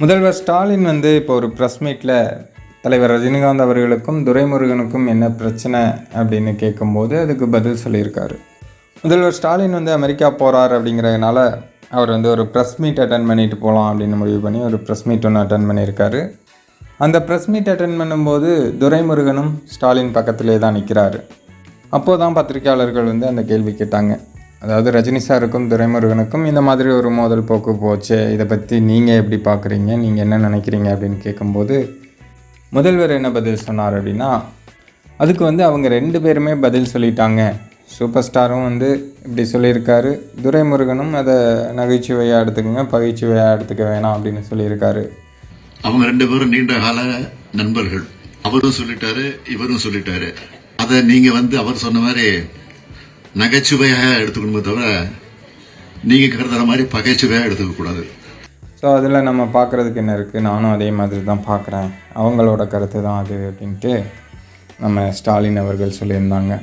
முதல்வர் ஸ்டாலின் வந்து இப்போ ஒரு ப்ரெஸ் மீட்டில் தலைவர் ரஜினிகாந்த் அவர்களுக்கும் துரைமுருகனுக்கும் என்ன பிரச்சனை அப்படின்னு கேட்கும்போது அதுக்கு பதில் சொல்லியிருக்காரு. முதல்வர் ஸ்டாலின் வந்து அமெரிக்கா போகிறார் அப்படிங்கிறதுனால அவர் வந்து ஒரு ப்ரெஸ் மீட் அட்டன் பண்ணிட்டு போகலாம் அப்படின்னு முடிவு பண்ணி ஒரு ப்ரெஸ் மீட் ஒன்று அட்டன் பண்ணியிருக்காரு. அந்த ப்ரெஸ் மீட் அட்டன் பண்ணும்போது துரைமுருகனும் ஸ்டாலின் பக்கத்திலே தான் நிற்கிறாரு அப்போது தான் பத்திரிக்கையாளர்கள் வந்து அந்த கேள்வி கேட்டாங்க. அதாவது ரஜினி சாருக்கும் துரைமுருகனுக்கும் இந்த மாதிரி ஒரு மோதல் போக்கு போச்சு இதை பற்றி நீங்கள் எப்படி பார்க்குறீங்க நீங்கள் என்ன நினைக்கிறீங்க அப்படின்னு கேட்கும்போது முதல்வர் என்ன பதில் சொன்னார் அப்படின்னா அதுக்கு வந்து அவங்க ரெண்டு பேருமே பதில் சொல்லிட்டாங்க. சூப்பர் ஸ்டாரும் வந்து இப்படி சொல்லியிருக்காரு. துரைமுருகனும் அதை நகைச்சுவையாக எடுத்துக்கங்க பகைச்சுவையாக எடுத்துக்க வேணாம் அப்படின்னு சொல்லியிருக்காரு. அவங்க ரெண்டு பேரும் நீண்ட கால நண்பர்கள். அவரும் சொல்லிட்டாரு இவரும் சொல்லிட்டாரு. அதை நீங்கள் வந்து அவர் சொன்ன மாதிரி நகைச்சுவையாக எடுத்துக்கணுமே தவிர நீங்கள் கருதுகிற மாதிரி பகைச்சுவையாக எடுத்துக்க கூடாது. ஸோ அதில் நம்ம பார்க்குறதுக்கு என்ன இருக்குது நானும் அதே மாதிரி தான் பார்க்குறேன் அவங்களோட கருத்து தான் அது அப்படின்ட்டு நம்ம ஸ்டாலின் அவர்கள் சொல்லியிருந்தாங்க.